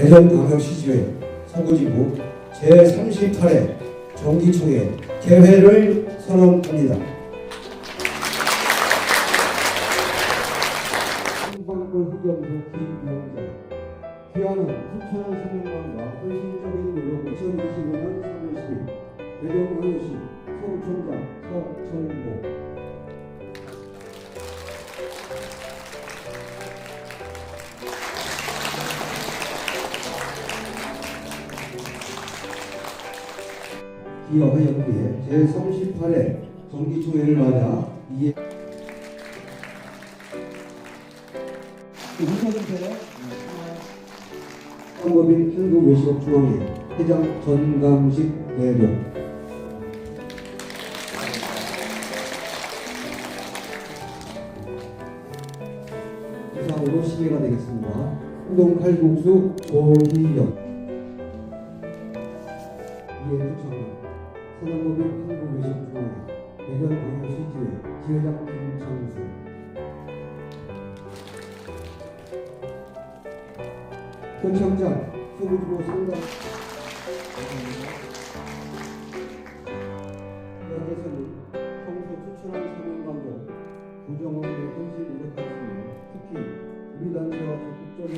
대전광역시주회 서구지부 제38회 정기총회 개회를 선언합니다. 한방골 흑염소 김병자 귀하는 수천한 사명감과 헌신적인 노력 2025년 3월 10일 대전광역시 서구청장 서철보 기여하였기에 제38회 정기총회를 맞아 이에 인사드세요. 한국인 한국 외식업 중앙회 회장 전강식 대변 이상으로 시계가 되겠습니다. 우동 칼국수 조희연. 이해주 장관 서남법인 한국외식업중앙회 대전 광역시지회 지회장 김창수 현창장 서구지구 상당 현재서는 평소 추천한 사명감으로 구정원의 헌신 노력하였으며 특히 우리 단체와 적극적인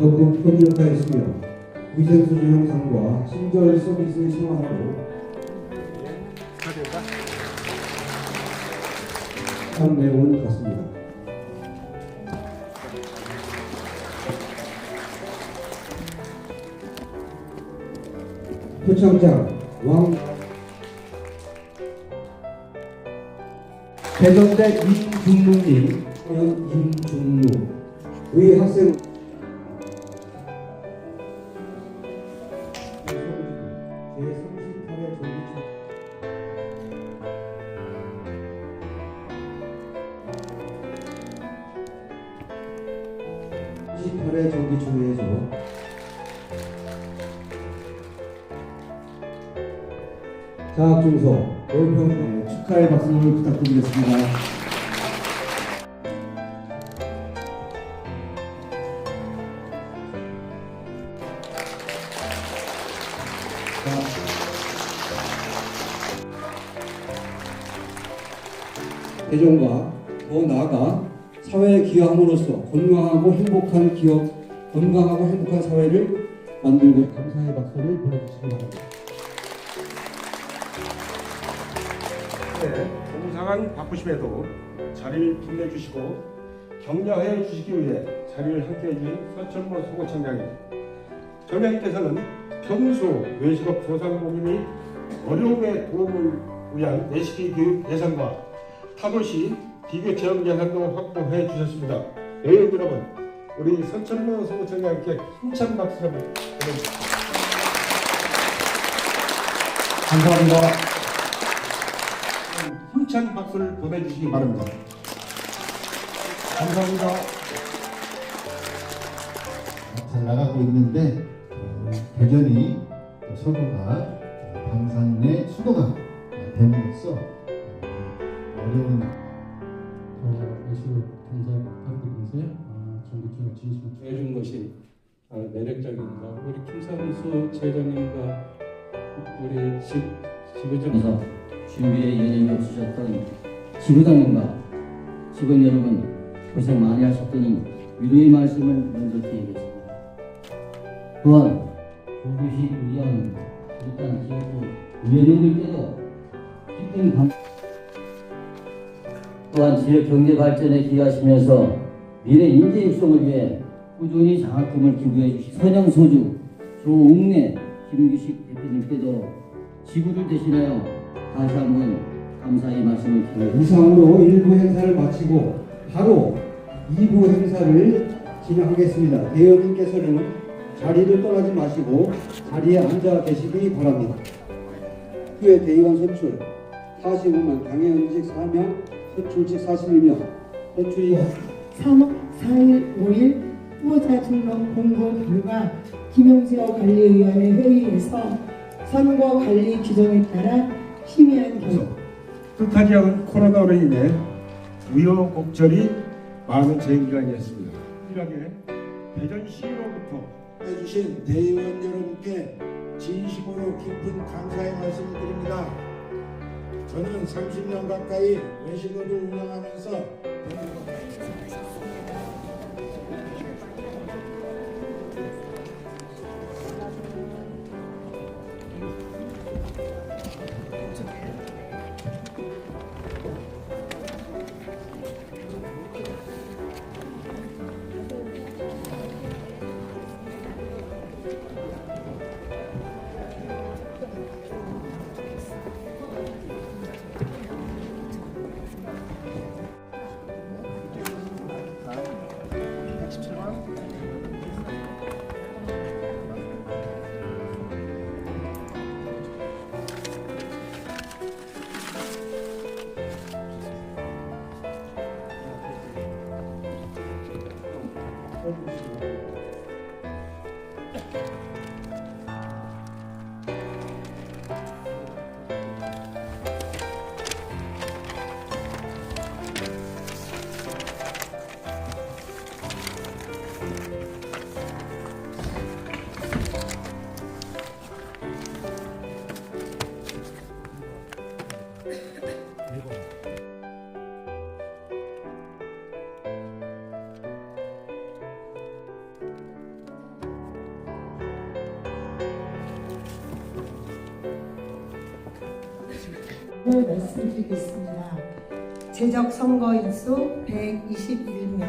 네, 적극 협력하였으며 위생수준 향상과 친절 서비스의 생활하고 한 내용은 같습니다. 표창장 왕 대전대 임중무님 임중무 의 학생 28회 정기총회에서 자학 중소 노평 축하의 박수를 부탁드리겠습니다. 대전과 더 나아가 사회에 기여함으로써 건강하고 행복한 기업, 건강하고 행복한 사회를 만들고 감사의 박수를 보내주시기 바랍니다. 네, 공상한 바쁘심에도 자리를 빛내주시고 격려해 주시기 위해 자리를 함께해 주신 서천모 소고청장님 청장님께서는 평소 외식업 소상공인이 어려움에 도움을 위한 내시기 교육 예산과 타도시 비교 체험 예산도 확보해 주셨습니다. 여러분 여러분 우리 서천모 소고청장님께 힘찬 박수를 보내주십시오. 감사합니다. 힘찬 박수를 보내주시기 바랍니다. 감사합니다. 잘 나가고 있는데 어, 대전이 또 서구가 어, 방산의 수도가 됨으로써 어, 어려운 어, 외식을 감사 부탁드리면서요. 아, 전기총회 진심으로 해준 것이 아, 매력적입니다. 우리 김상수 제자님과 우리 지, 지구적 그래서 준비에 여념이 없으셨던 지부장님과 직원 여러분 고생 많이 하셨더니 위로의 말씀을 먼저 드리겠습니다. 또한 조규식 위원 일단 지역구 위원님들께도 깊은 감 또한 지역 경제 발전에 기여하시면서 미래 인재 육성을 위해 꾸준히 장학금을 기부해 주신 선영소주 조웅래 김규식 대표님께도 지구를 대신하여 다시 한번 감사의 말씀을 드립니다. 이상으로 1부 행사를 마치고 바로 2부 행사를 진행하겠습니다. 대여님께서는 자리를 떠나지 마시고 자리에 앉아 계시기 바랍니다. 후에 대의원 선출 45만 당해은직 4명, 선출직 41명, 선출이 3월 4일, 5일 후보자 등록 공고 결과 김용지호 관리위원회 회의에서 선거 관리 규정에 따라 심의한 결과 뜻하지 않은 코로나로 인해 우여곡절이 많은 제 기간이었습니다. 유일하게 대전시로부터 해주신 대의원 여러분께 진심으로 깊은 감사의 말씀을 드립니다. 저는 30년 가까이 외식업을 운영하면서 을 말씀드리겠습니다. 제적 선거인수 121명,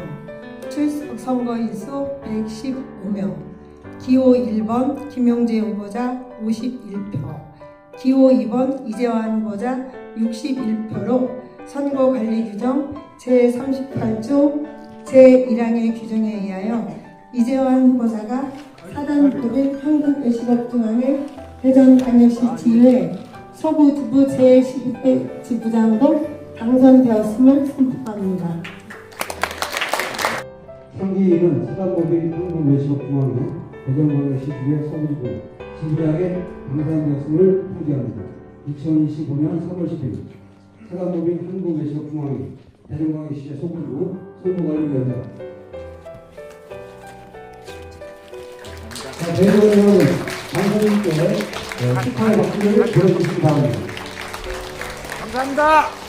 출석 선거인수 115명, 기호 1번 김용재 후보자 51표, 기호 2번 이재환 후보자 61표로 선거관리규정 제38조 제1항의 규정에 의하여 이재환 후보자가 사단법인 한국외식업중앙회 대전광역시 지회 서부 두부 제12대 지부장으로 당선되었음을 선포합니다. 상기인은 사단법인 한국외식업중앙회 대전광역시 주회 서부지부 지부장에 당선되었음을 통지합니다. 2025년 3월 10일 사단법인 한국외식업중앙회 대전광역시 서부지부 선거관리위원장 자, 대전은 당선인께 축하의 박수를 보내주시기 바랍니다. 감사합니다.